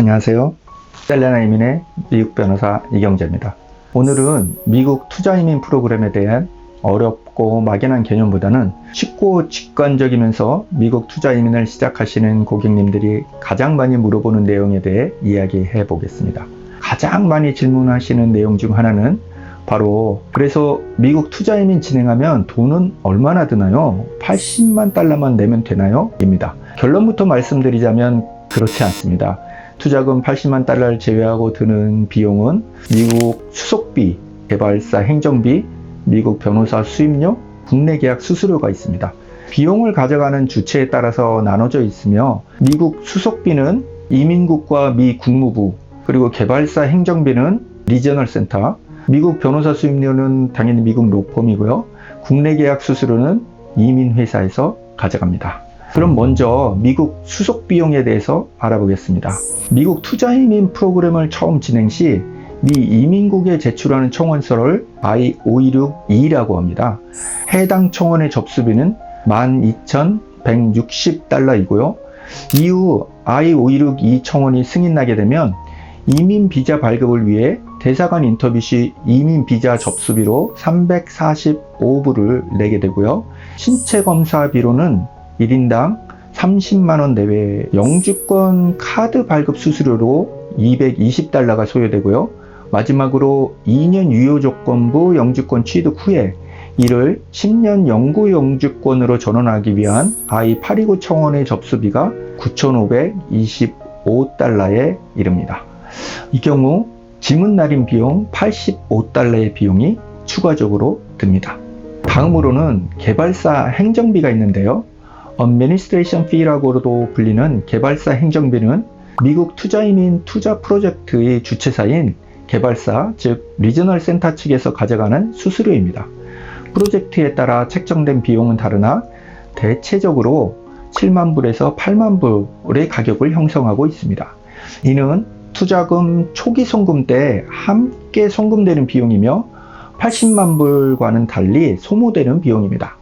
안녕하세요. 셀레나 이민의 미국 변호사 이경재입니다. 오늘은 미국 투자 이민 프로그램에 대한 어렵고 막연한 개념보다는 쉽고 직관적이면서 미국 투자 이민을 시작하시는 고객님들이 가장 많이 물어보는 내용에 대해 이야기해 보겠습니다. 가장 많이 질문하시는 내용 중 하나는 바로 그래서 미국 투자 이민 진행하면 돈은 얼마나 드나요? 80만 달러만 내면 되나요? 입니다. 결론부터 말씀드리자면 그렇지 않습니다. 투자금 80만 달러를 제외하고 드는 비용은 미국 수속비, 개발사 행정비, 미국 변호사 수임료, 국내 계약 수수료가 있습니다. 비용을 가져가는 주체에 따라서 나눠져 있으며 미국 수속비는 이민국과 미 국무부, 그리고 개발사 행정비는 리저널 센터, 미국 변호사 수임료는 당연히 미국 로펌이고요. 국내 계약 수수료는 이민회사에서 가져갑니다. 그럼 먼저 미국 수속 비용에 대해서 알아보겠습니다. 미국 투자 이민 프로그램을 처음 진행 시 미 이민국에 제출하는 청원서를 I-526E라고 합니다. 해당 청원의 접수비는 12,160달러이고요. 이후 I-526E 청원이 승인나게 되면 이민 비자 발급을 위해 대사관 인터뷰 시 이민 비자 접수비로 345불을 내게 되고요. 신체 검사비로는 1인당 30만원 내외 영주권 카드 발급 수수료로 220달러가 소요되고요. 마지막으로 2년 유효 조건부 영주권 취득 후에 이를 10년 영구 영주권으로 전환하기 위한 I-829 청원의 접수비가 9,525달러에 이릅니다. 이 경우 지문 날인 비용 85달러의 비용이 추가적으로 듭니다. 다음으로는 개발사 행정비가 있는데요. Administration Fee라고도 불리는 개발사 행정비는 미국 투자이민 투자 프로젝트의 주체사인 개발사, 즉 리저널 센터 측에서 가져가는 수수료입니다. 프로젝트에 따라 책정된 비용은 다르나 대체적으로 7만 불에서 8만 불의 가격을 형성하고 있습니다. 이는 투자금 초기 송금 때 함께 송금되는 비용이며 80만 불과는 달리 소모되는 비용입니다.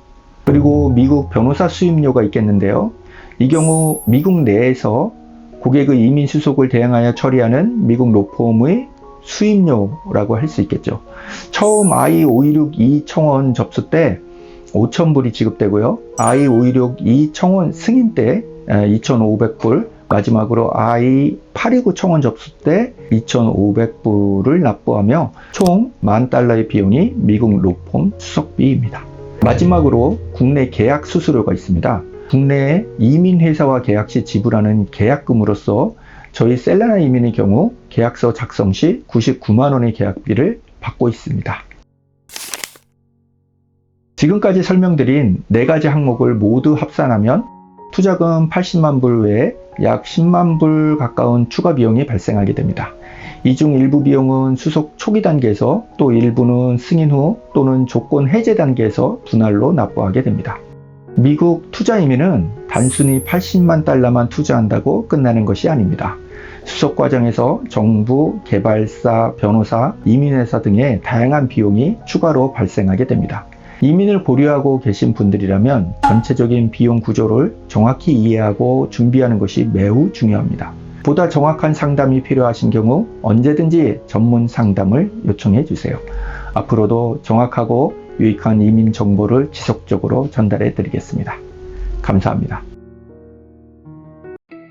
그리고 미국 변호사 수임료가 있겠는데요. 이 경우 미국 내에서 고객의 이민 수속을 대행하여 처리하는 미국 로펌의 수임료라고 할 수 있겠죠. 처음 I-516E 청원 접수 때 5,000불이 지급되고요. I-516E 청원 승인 때 2,500불, 마지막으로 I-829 청원 접수 때 2,500불을 납부하며 총 만 달러의 비용이 미국 로펌 수석비입니다. 마지막으로 국내 계약 수수료가 있습니다. 국내 이민회사와 계약 시 지불하는 계약금으로서 저희 셀라나 이민의 경우 계약서 작성 시 99만원의 계약비를 받고 있습니다. 지금까지 설명드린 네 가지 항목을 모두 합산하면 투자금 80만 불 외에 약 10만 불 가까운 추가 비용이 발생하게 됩니다. 이 중 일부 비용은 수속 초기 단계에서 또 일부는 승인 후 또는 조건 해제 단계에서 분할로 납부하게 됩니다. 미국 투자 이민은 단순히 80만 달러만 투자한다고 끝나는 것이 아닙니다. 수속 과정에서 정부, 개발사, 변호사, 이민회사 등의 다양한 비용이 추가로 발생하게 됩니다. 이민을 고려하고 계신 분들이라면 전체적인 비용 구조를 정확히 이해하고 준비하는 것이 매우 중요합니다. 보다 정확한 상담이 필요하신 경우 언제든지 전문 상담을 요청해 주세요. 앞으로도 정확하고 유익한 이민 정보를 지속적으로 전달해 드리겠습니다. 감사합니다.